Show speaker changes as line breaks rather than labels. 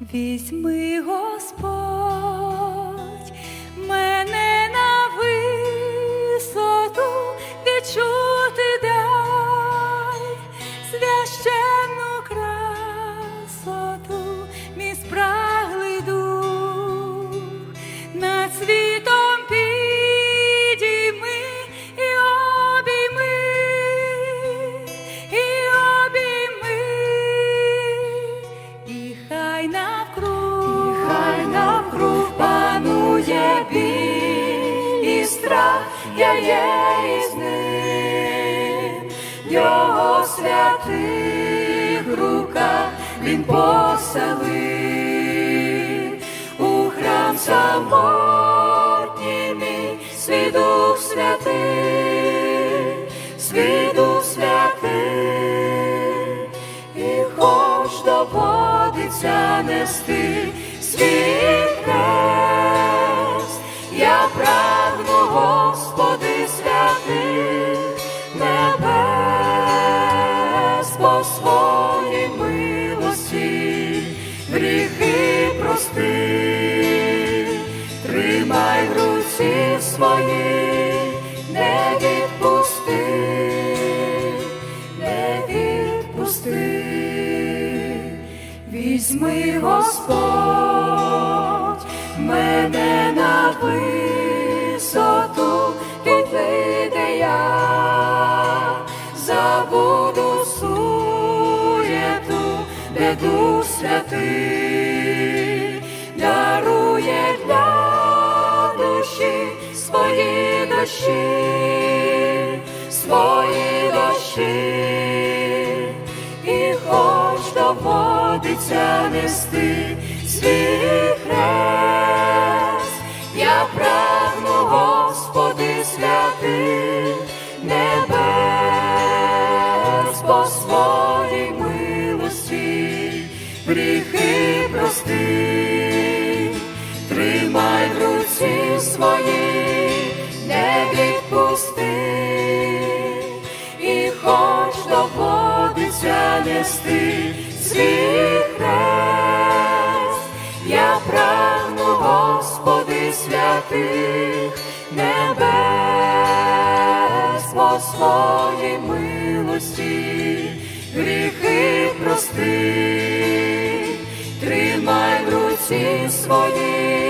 Візьми, Господь,
я є із ним, його святих руках він поселив. У храм самотній мій, свій дух святий, свій дух святий, і хоч доводиться нести свій своїй милості, гріхи прости, тримай в руці свої, не відпусти, не відпусти. Візьми, Господь, Дух святий, дарує для душі свої дощі, свої дощі. І хоч доводиться нести свій відпусти і хоч доводиться нести свій хрест, я прагну, Господи, святих небес по своїй милості, гріхи прости, тримай в руці своїй,